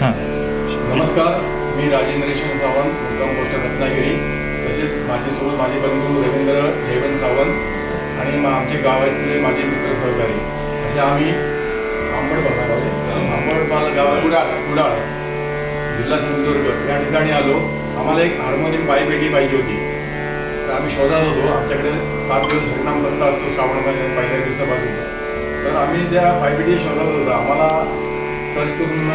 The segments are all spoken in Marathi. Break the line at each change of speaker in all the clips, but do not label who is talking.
हां.
नमस्कार मी राजेंद्रेश्वर सावंत मुक्काम पोस्ट रत्नागिरी. तसेच माझ्यासोबत माझे बंधू रवींद्र जयवंत सावंत आणि मा- आमचे गावातले माझे मित्र सहकारी. असे आम्ही आंबडपाला आंबडपाला गाव कुडाळ. कुडाळ. जिल्हा सिंधुदुर्ग. या ठिकाणी आलो. आम्हाला एक हार्मोनियम पायपेटी पाहिजे होती. तर आम्ही शोधत होतो. आमच्याकडे सात दिवस हरिनाम सप्ताह असतो श्रावण महिन्यात पहिल्या दिवसापासून. तर आम्ही त्या पायपेटी शोधत होतो. आम्हाला सर्च करून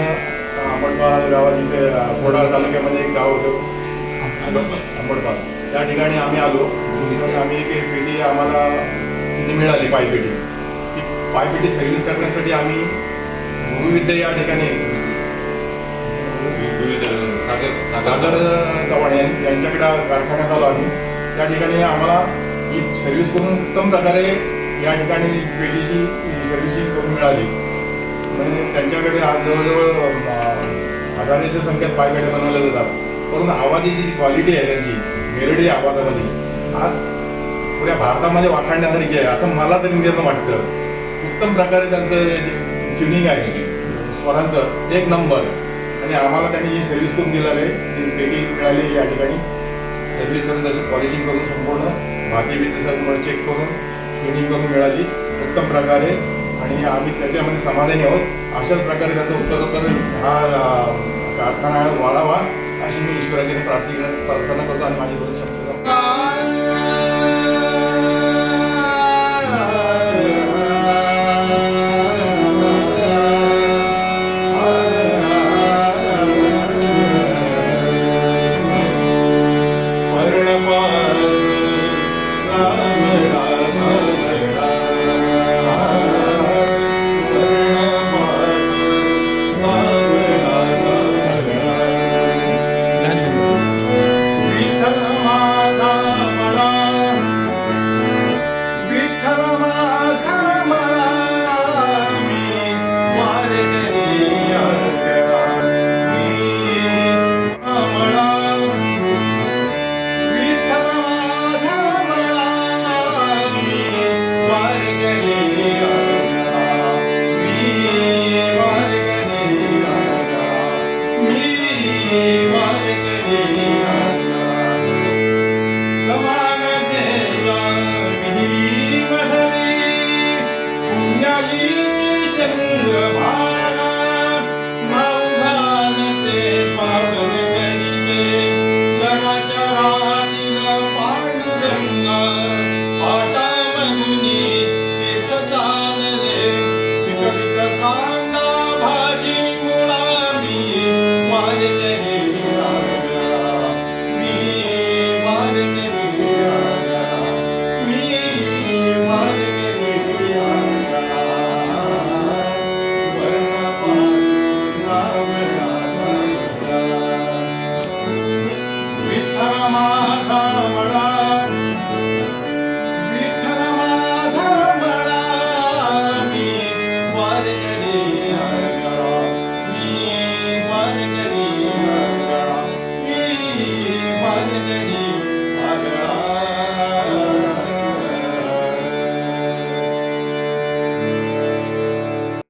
आंबडपाल गावात इथे कोडाळ तालुक्यामध्ये एक गाव होतं. आंबडपाल त्या ठिकाणी आम्ही आलो. तिथे आम्ही एक पेटी आम्हाला तिथे मिळाली पायपेटी. ती पायपेटी सर्व्हिस करण्यासाठी आम्ही गुरुविद्या या ठिकाणी सागर चव्हाण यांच्याकडे कारखान्यात आलो आम्ही. त्या ठिकाणी आम्हाला ही सर्व्हिस करून उत्तम प्रकारे या ठिकाणी पेटीची सर्व्हिसिंग करून मिळाली. म्हणजे त्यांच्याकडे आज जवळजवळ हजारेच्या हजाराच्या संख्येत पायपेट्या बनवल्या जातात. परंतु आवाजाची जी क्वालिटी आहे त्यांची मेरडी आवाजामध्ये आज पुऱ्या भारतामध्ये वाखाणण्यासारखी आहे. असं मला तरी निर्णय वाटतं. उत्तम प्रकारे त्यांचं ट्युनिंग आहे स्वरांचं एक नंबर. आणि आम्हाला त्यांनी ही सर्व्हिस करून दिलेलं आहे. ती पेटी मिळाली या ठिकाणी. सर्व्हिस करून तशी पॉलिशिंग करून संपूर्ण भाती बिती सर्व चेक करून ट्युनिंग करून मिळाली. उत्तम प्रकारे आणि आम्ही त्याच्यामध्ये समाधानी आहोत. अशाच प्रकारे त्याचा उत्तरोत्तर हा कारखाना वाढावा अशी मी ईश्वराची प्रार्थना प्रार्थना करतो आणि माझी दोन शब्द